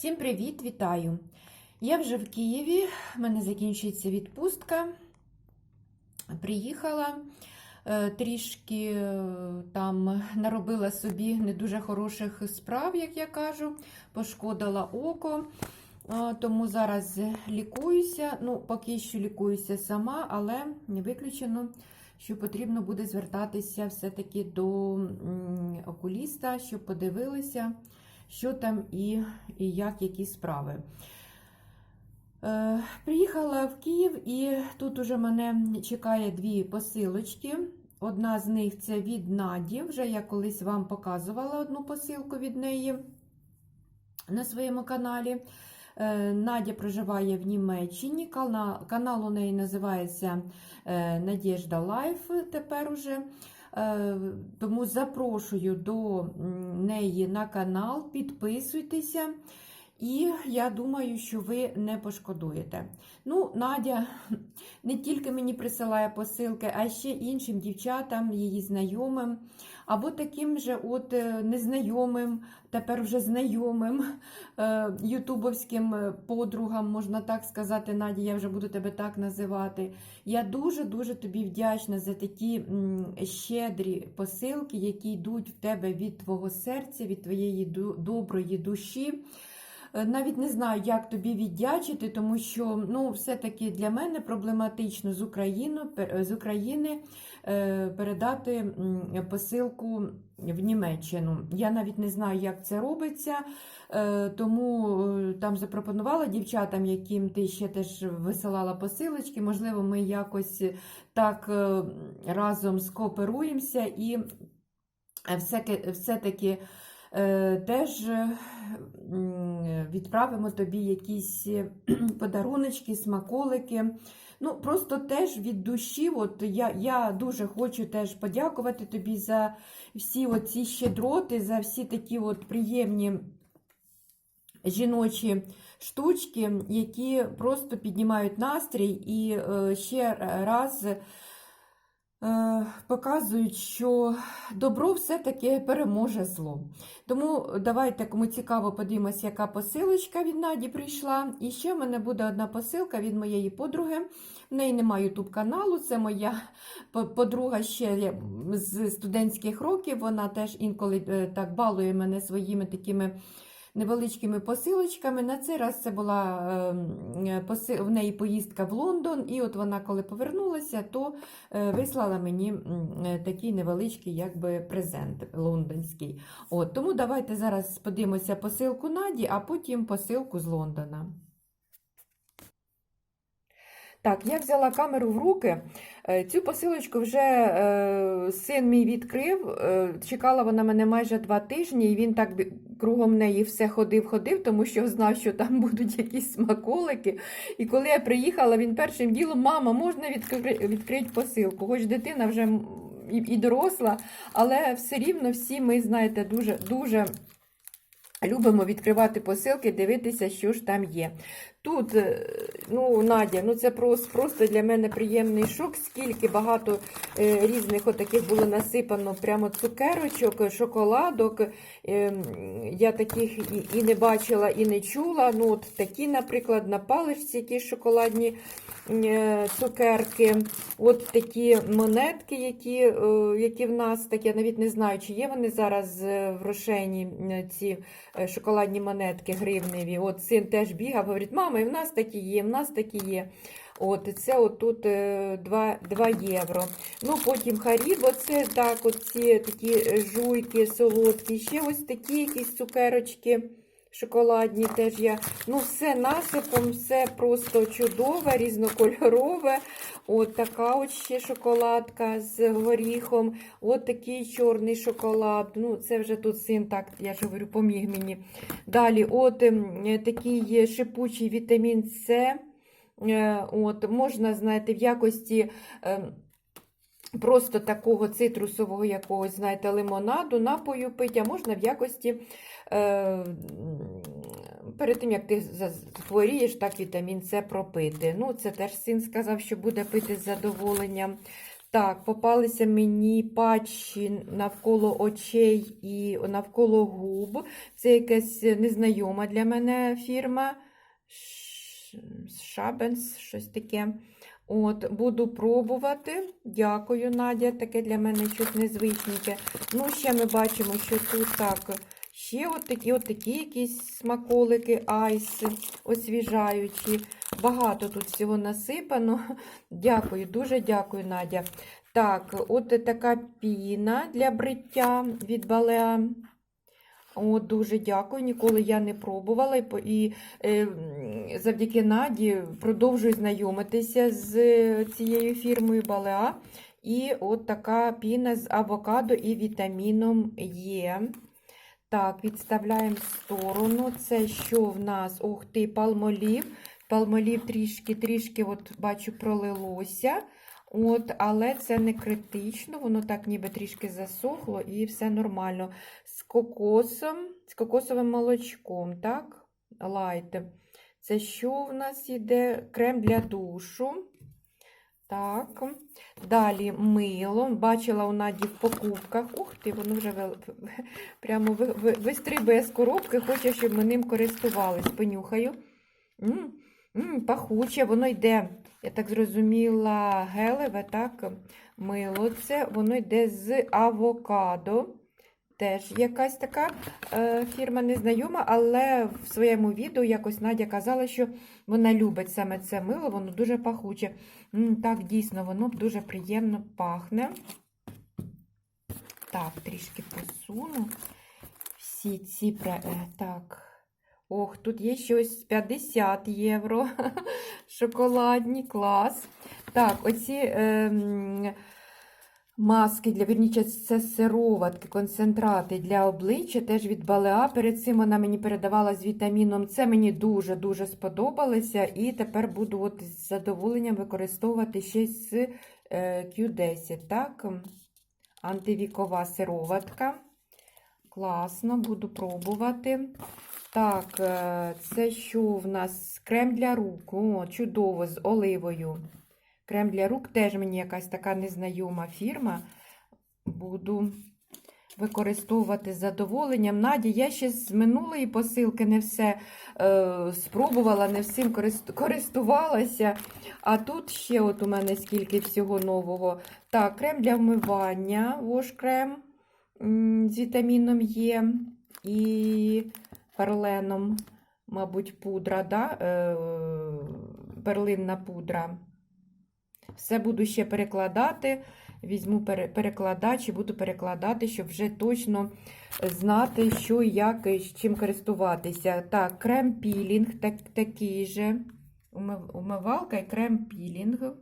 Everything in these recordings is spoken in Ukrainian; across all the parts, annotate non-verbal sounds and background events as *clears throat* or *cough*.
Всім привіт, вітаю! Я вже в Києві, в мене закінчується відпустка. Приїхала е, трішки е, там наробила собі не дуже хороших справ, як я кажу, пошкодила око. Тому зараз лікуюся. Ну, поки що лікуюся сама, але не виключено, що потрібно буде звертатися все-таки до окуліста, щоб подивилися, що там і, і як, які справи. Е, Приїхала в Київ і тут уже мене чекає дві посилочки. Одна з них це від Наді. Вже я колись вам показувала одну посилку від неї на своєму каналі. Е, Надя проживає в Німеччині. Канал, у неї називається е, Надєжда Лайф тепер уже. Е, Тому запрошую до неї на канал, підписуйтеся. І я думаю, що ви не пошкодуєте. Ну, Надя не тільки мені присилає посилки, а ще іншим дівчатам, її знайомим, або таким же от е, незнайомим, тепер вже знайомим е, ютубовським е, подругам, можна так сказати, Надія я вже буду тебе так називати. Я дуже-дуже тобі вдячна за такі щедрі посилки, які йдуть в тебе від твого серця, від твоєї доброї душі. Е, Навіть не знаю, як тобі віддячити, тому що ну, все-таки для мене проблематично з, Україну, пер- з України е, передати посилку в Німеччину. Я навіть не знаю, як це робиться, е, тому е, там запропонувала дівчатам, яким ти ще теж висилала посилочки. Можливо, ми якось так е, разом скооперуємося і е, все-таки. Е, теж е, відправимо тобі якісь е, *clears throat* подаруночки, смаколики. Ну, просто теж від душі. От я, я дуже хочу теж подякувати тобі за всі оці щедроти, за всі такі от приємні жіночі штучки, які просто піднімають настрій і ще раз показують, що добро все-таки переможе зло. Тому давайте, кому цікаво, подивимося, яка посилочка від Наді прийшла. І ще в мене буде одна посилка від моєї подруги. В неї немає ютуб каналу, це моя подруга ще з студентських років. Вона теж інколи е, так балує мене своїми такими невеличкими посилочками. На цей раз це була е, в неї поїздка в Лондон, і от вона, коли повернулася, то е, вислала мені е, такий невеличкий якби, презент лондонський. От, тому давайте зараз подивимося посилку Наді, а потім посилку з Лондона. Так, я взяла камеру в руки. Цю посилочку вже е, син мій відкрив. Чекала вона мене майже два тижні, і він так кругом неї все ходив-ходив, тому що знав, що там *laughs* будуть якісь смаколики. І коли я приїхала, він першим ділом, мама, можна відкри- відкрити посилку? Хоч дитина вже і, доросла, але все рівно всі ми, знаєте, дуже, дуже любимо відкривати посилки, дивитися, що ж там є. Тут, е, ну, Надя, ну це просто, просто для мене приємний шок, скільки багато е, різних отаких було насипано прямо цукерочок, шоколадок. Е, я таких і, і не бачила, і не чула. Ну, от такі, наприклад, на паличці якісь шоколадні е, цукерки. От такі монетки, які, е, які в нас, так я навіть не знаю, чи є вони зараз е, в рошені, ці е, шоколадні монетки гривневі. От син теж бігав, говорить, мама, і в нас такі є, в нас такі є. От, це отут 2, 2 євро. Ну, потім Харібо, це так, оці ці такі е, жуйки солодкі. Ще ось такі якісь цукерочки шоколадні теж я. Ну, все насипом, все просто чудове, різнокольорове. От така от ще шоколадка з горіхом. От такий чорний шоколад. Ну, це вже тут син так, я ж говорю, поміг мені. Далі, от ем, такий шипучий вітамін С. Е, От, можна, знаєте, в якості ем, просто такого цитрусового якогось, знаєте, лимонаду, напою пити, а можна в якості е, перед тим, як ти захворієш, так вітамін С пропити. Ну, це теж син сказав, що буде пити з задоволенням. Так, попалися мені патчі навколо очей і навколо губ. Це якась незнайома для мене фірма. Шабенс, щось таке. От, буду пробувати. Дякую, Надя. Таке для мене щось незвичненьке. Ну, ще ми бачимо, що тут так. Ще от такі, от такі якісь смаколики, айси освіжаючі. Багато тут всього насипано. Дякую, дуже дякую, Надя. Так, от така піна для бриття від Балеа. От, дуже дякую. Ніколи я не пробувала. І, і е, завдяки Наді продовжую знайомитися з е, цією фірмою Балеа. І от така піна з авокадо і вітаміном Є. Так, відставляємо в сторону. Це що в нас? Ух ти, палмолів. Палмолів трішки, трішки, от бачу, пролилося. От, але це не критично, воно так ніби трішки засохло і все нормально. Кокосом, з кокосовим молочком, так? Лайт. Це що в нас іде? Крем для душу. Так. Далі мило. Бачила у Наді в покупках. Ух ти, воно вже вел- *laughs* прямо ви- ви- вистрибує з коробки, хоче, щоб ми ним користувались. Понюхаю. М, пахуче, воно йде, я так зрозуміла, гелеве, так, мило це, воно йде з авокадо. Теж якась така е, фірма незнайома, але в своєму відео якось Надя казала, що вона любить саме це мило, воно дуже пахуче. М, так, дійсно, воно дуже приємно пахне. Так, трішки посуну. Всі ці е, так. Ох, тут є щось 50 євро. *laughs* Шоколадні, клас. Так, оці ем, маски для вірніше, це сироватки, концентрати для обличчя, теж від Балеа. Перед цим вона мені передавала з вітаміном С. Мені дуже-дуже сподобалося. І тепер буду от з задоволенням використовувати ще з е, Q10. Так, антивікова сироватка. Класно, буду пробувати. Так, е, це що в нас? Крем для рук. О, чудово, з оливою. Крем для рук теж мені якась така незнайома фірма. Буду використовувати з задоволенням. Надя, я ще з минулої посилки не все е, спробувала, не всім користувалася. А тут ще от у мене скільки всього нового. Так, крем для вмивання, вош-крем з вітаміном Є і перленом, мабуть, пудра, да? е, перлинна пудра. Все буду ще перекладати. Візьму перекладач і буду перекладати, щоб вже точно знати, що і як і чим користуватися. Так, крем-пілінг так, такий же. Умивалка і крем-пілінг.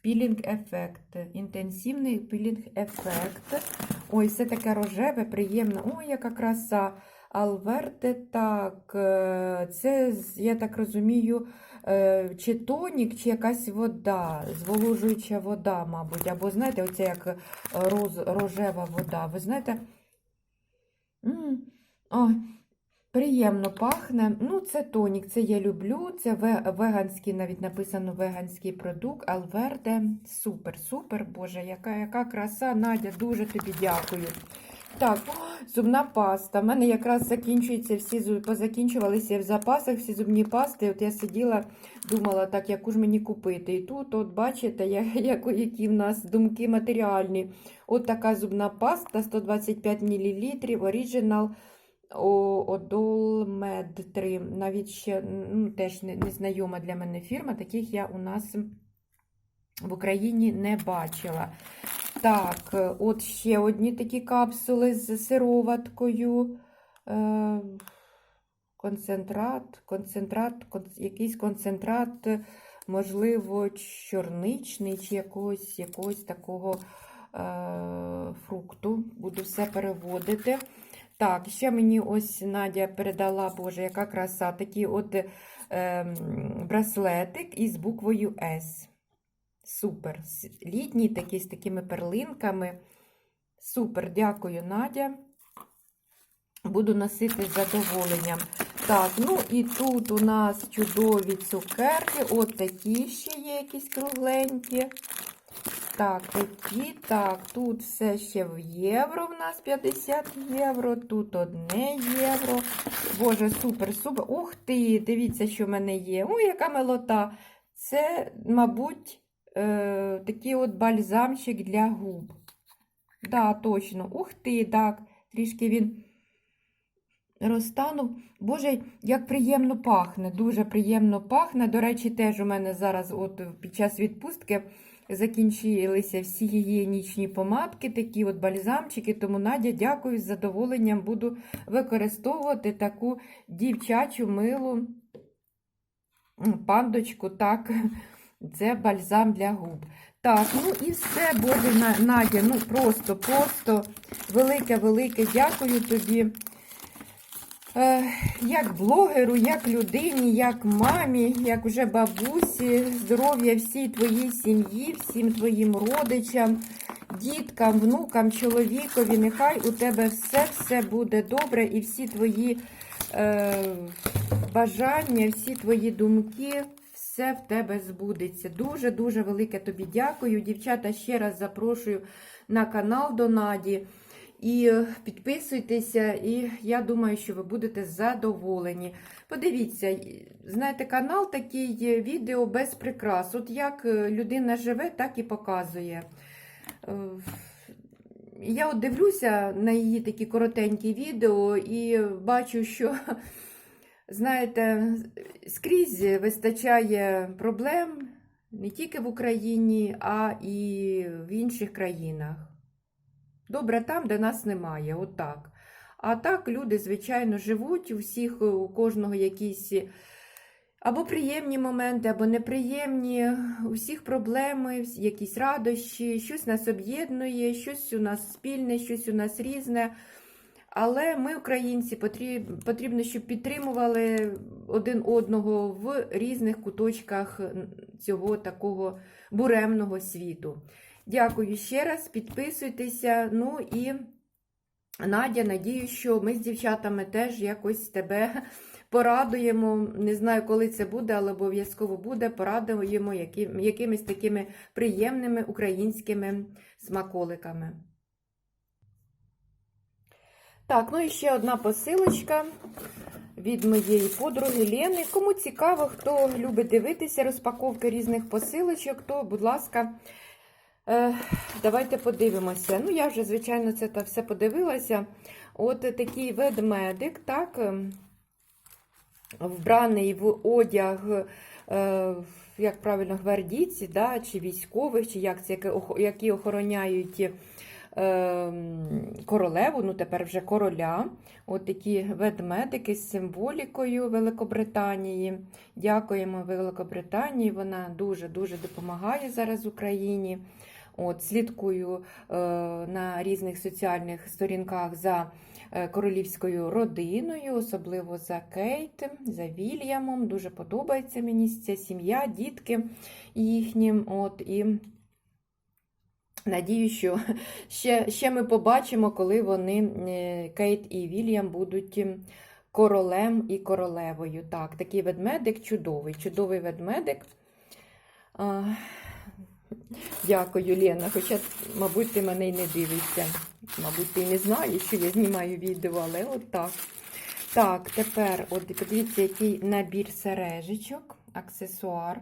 Пілінг-ефект. Інтенсивний пілінг-ефект. Ой, все таке рожеве, приємне. Ой, яка краса. Алверте, так, е, це, я так розумію, чи тонік, чи якась вода, зволожуюча вода, мабуть. Або, знаєте, оце як е, роз, рожева вода. Ви знаєте? М, Ой, приємно пахне. Ну, це тонік, це я люблю. Це веганський, навіть написано веганський продукт. Алверде. Супер, супер, Боже, яка, яка краса. Надя, дуже тобі дякую. Так, зубна паста. У мене якраз закінчується всі позакінчувалися в запасах всі зубні пасти. От я сиділа, думала, так, яку ж мені купити. І тут, от бачите, *laughs* як, які в нас думки матеріальні. От така зубна паста 125 мл, оригінал Одол Мед 3. Навіть ще ну, теж не- незнайома для мене фірма. Таких я у нас в Україні не бачила. Так, е, от ще одні такі капсули з сироваткою. Е, концентрат, концентрат, кон- якийсь концентрат, е, можливо, чорничний чи якогось, якогось такого е, фрукту. Буду все переводити. Так, ще мені ось Надя передала, Боже, яка краса, такий от е, браслетик із буквою С. Супер. Літній такий з такими перлинками. Супер, дякую, Надя. Буду носити з задоволенням. Так, ну і тут у нас чудові цукерки. От такі ще є якісь кругленькі. Так, такі, так, тут все ще в євро в нас 50 євро, тут одне євро. Боже, супер, супер. Ух ти! Дивіться, що в мене є. Ой, яка милота. Це, мабуть, е, такий от бальзамчик для губ. Да, точно. Ух ти, так. Трішки він розтанув. Боже, як приємно пахне, дуже приємно пахне. До речі, теж у мене зараз, от під час відпустки, закінчилися всі гігієнічні помадки, такі от бальзамчики. Тому Надя, дякую, з задоволенням буду використовувати таку дівчачу милу пандочку. Так, це бальзам для губ. Так, ну і все, Боже, Надя, ну просто, просто велике-велике дякую тобі. Е, як блогеру, як людині, як мамі, як вже бабусі, здоров'я всій твоїй сім'ї, всім твоїм родичам, діткам, внукам, чоловікові. Нехай у тебе все-все буде добре і всі твої е, бажання, всі твої думки, все в тебе збудеться. Дуже-дуже велике тобі дякую. Дівчата, ще раз запрошую на канал до Наді. І підписуйтеся, і я думаю, що ви будете задоволені. Подивіться, знаєте, канал такий відео без прикрас. От як е, людина живе, так і показує. Е, Я от дивлюся на її такі коротенькі відео і бачу, що, знаєте, скрізь вистачає проблем не тільки в Україні, а і в інших країнах. Добре там, де нас немає, отак. А так люди, звичайно, живуть, у всіх, у кожного якісь або приємні моменти, або неприємні, у всіх проблеми, якісь радощі, щось нас об'єднує, щось у нас спільне, щось у нас різне. Але ми, українці, потрібно, щоб підтримували один одного в різних куточках цього такого буремного світу. Дякую ще раз, підписуйтеся. Ну і Надя, надію, що ми з дівчатами теж якось тебе порадуємо. Не знаю, коли це буде, але обов'язково буде. Порадуємо якимись такими приємними українськими смаколиками. Так, ну і ще одна посилочка від моєї подруги Лени. Кому цікаво, хто любить дивитися розпаковки різних посилочок, то, будь ласка, е, давайте подивимося. Ну, я вже, звичайно, це та все подивилася. От такий ведмедик, так, ем, вбраний в одяг, е, як правильно, гвардійці, да, чи військових, чи як це, які охороняють королеву, ну тепер вже короля. От такі ведмедики з символікою Великобританії. Дякуємо Великобританії. Вона дуже-дуже допомагає зараз Україні. От, Слідкую е, на різних соціальних сторінках за е, королівською родиною, особливо за Кейт, за Вільямом. Дуже подобається мені ця сім'я, дітки їхні. От, і Надію, що ще, ще ми побачимо, коли вони, е, Кейт і Вільям, будуть ем, королем і королевою. Так, такий ведмедик чудовий, чудовий ведмедик. А, дякую, Лена. Хоча, мабуть, ти мене й не дивишся. Мабуть, ти не знаєш, що я знімаю відео, але от так. Так, тепер, от подивіться, який набір сережечок, аксесуар.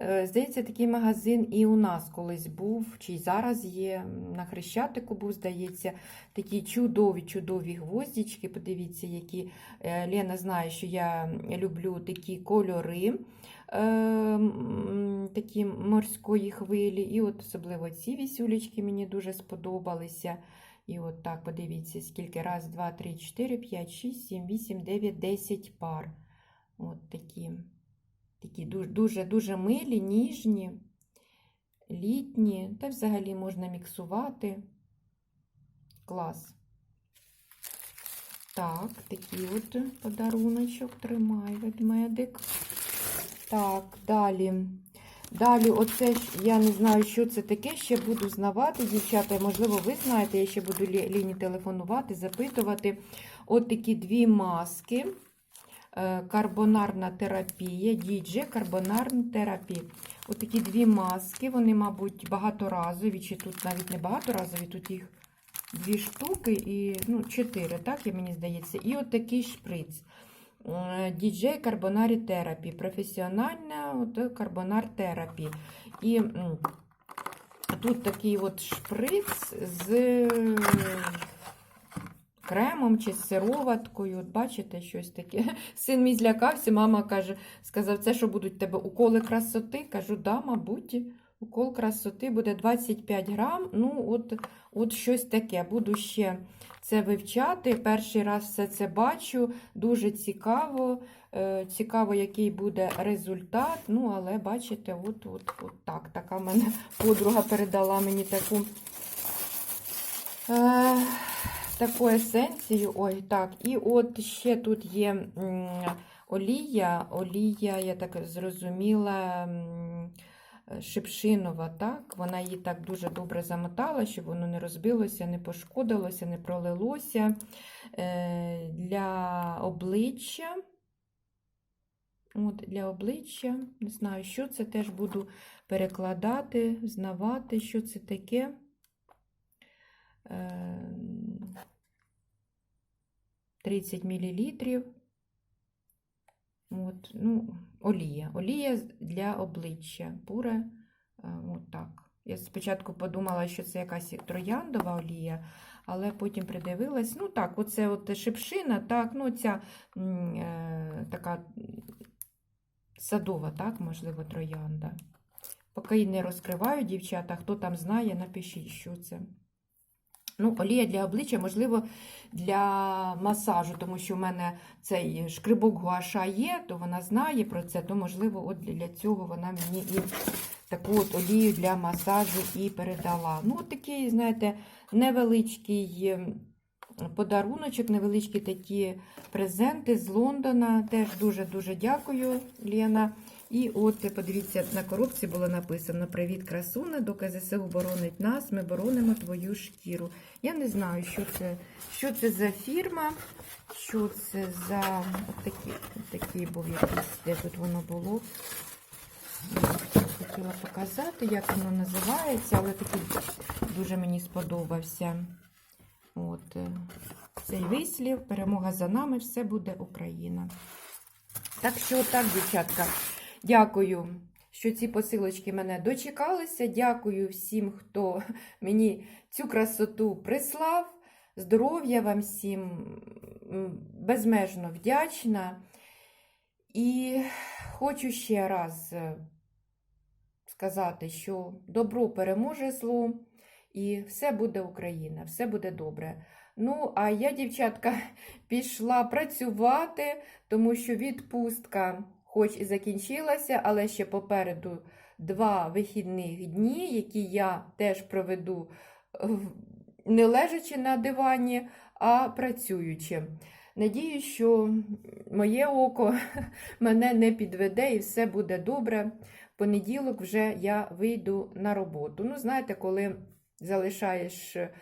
Е, Здається, такий магазин і у нас колись був, чи й зараз є. На Хрещатику був, здається, такі чудові, чудові гвоздічки. Подивіться, які Е, Лена знає, що я люблю такі кольори, е, такі морської хвилі. І от особливо ці вісюлечки мені дуже сподобалися. І от так, подивіться, скільки раз, два, три, чотири, п'ять, шість, сім, вісім, дев'ять, десять пар. От такі. Такі дуже, дуже, дуже милі, ніжні, літні, та взагалі можна міксувати. Клас. Так, такий от подаруночок тримай ведмедик. Так, далі. Далі, оце я не знаю, що це таке, ще буду знавати, дівчата. Можливо, ви знаєте, я ще буду Ліні телефонувати, запитувати. От такі дві маски. Е, Карбонарна терапія, діджи, карбонарна терапія. Отакі дві маски, вони, мабуть, багаторазові, чи тут навіть не багаторазові, тут їх дві штуки і ну, чотири, так, мені здається. І от такий шприц. DJ Carbonari Therapy, професіональна от, карбонар терапі. І тут такий от шприц з кремом чи з сироваткою. От бачите, щось таке. *laughs* Син мій злякався, мама каже, сказав, це що будуть тебе уколи красоти? Кажу, да, мабуть. Укол красоти буде 25 грам. Ну, от, от щось таке. Буду ще це вивчати. Перший раз все це бачу. Дуже цікаво. Е, Цікаво, який буде результат. Ну, але бачите, от, от, от так. Така мене *laughs* подруга передала мені таку. Таку есенцію. Ой, так. І от ще тут є олія. Олія, я так зрозуміла. Шипшинова, так, вона її так дуже добре замотала, щоб воно не розбилося, не пошкодилося, не пролилося. Е, Для обличчя. От, Для обличчя, не знаю, що це теж буду перекладати, знавати, що це таке. Е, 30 мл. От, ну, олія. Олія для обличчя. Пуре, е, от так. Я спочатку подумала, що це якась трояндова олія, але потім придивилась. Ну так, оце от шипшина, так, ну ця е, така садова, так, можливо, троянда. Поки її не розкриваю, дівчата, хто там знає, напишіть, що це. Ну, олія для обличчя, можливо, для масажу, тому що в мене цей шкрибок гуаша є, то вона знає про це, то, можливо, от для цього вона мені і таку от олію для масажу і передала. Ну, от такий, знаєте, невеличкий ем, подаруночок, невеличкі такі презенти з Лондона. Теж дуже-дуже дякую, Лена. І от, подивіться, на коробці було написано: Привіт, красуне, доки ЗСУ боронить нас, ми боронимо твою шкіру. Я не знаю, що це, що це за фірма, що це за от такі, такий був якийсь, де тут воно було. Я хотіла показати, як воно називається, але такий дуже мені сподобався. От е, цей вислів, перемога за нами, все буде Україна. Так що, так, дівчатка, дякую, що ці посилочки мене дочекалися. Дякую всім, хто *laughs* мені цю красоту прислав. Здоров'я вам всім безмежно вдячна. І хочу ще раз е, сказати, що добро переможе зло, і все буде Україна, все буде добре. Ну, а я, дівчатка, *laughs* пішла працювати, тому що відпустка, хоч і закінчилася, але ще попереду два вихідних дні, які я теж проведу не лежачи на дивані, а працюючи. Надію, що моє око *laughs* мене не підведе і все буде добре. Понеділок вже я вийду на роботу. Ну, знаєте, коли залишаєш е,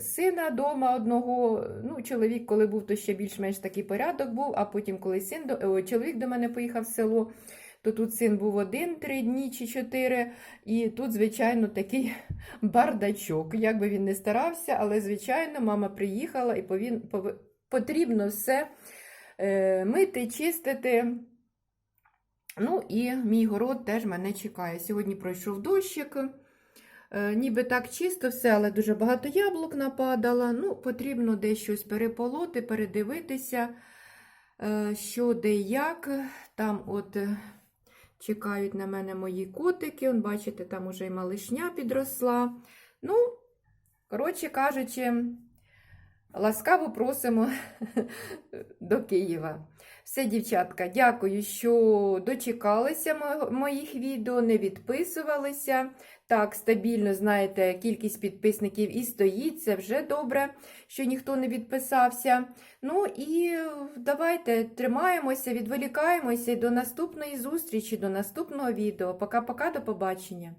сина вдома одного, ну, чоловік, коли був, то ще більш-менш такий порядок був, а потім, коли син до, о, чоловік до мене поїхав в село, то тут син був один три дні чи чотири, і тут, звичайно, такий *laughs* бардачок. Як би він не старався, але, звичайно, мама приїхала і повін, пов- потрібно все е, мити, чистити. Ну і мій город теж мене чекає. Сьогодні пройшов дощик. Е, ніби так чисто все, але дуже багато яблук нападало. Ну, потрібно десь щось переполоти, передивитися, е, що де як. Там от е, чекають на мене мої котики. Он, бачите, там уже і малишня підросла. Ну, коротше кажучи, ласкаво просимо *laughs* до Києва. Все, дівчатка, дякую, що дочекалися моїх відео, не відписувалися. Так, стабільно, знаєте, кількість підписників і стоїть, це вже добре, що ніхто не відписався. Ну і давайте тримаємося, відволікаємося і до наступної зустрічі, до наступного відео. Пока-пока, до побачення.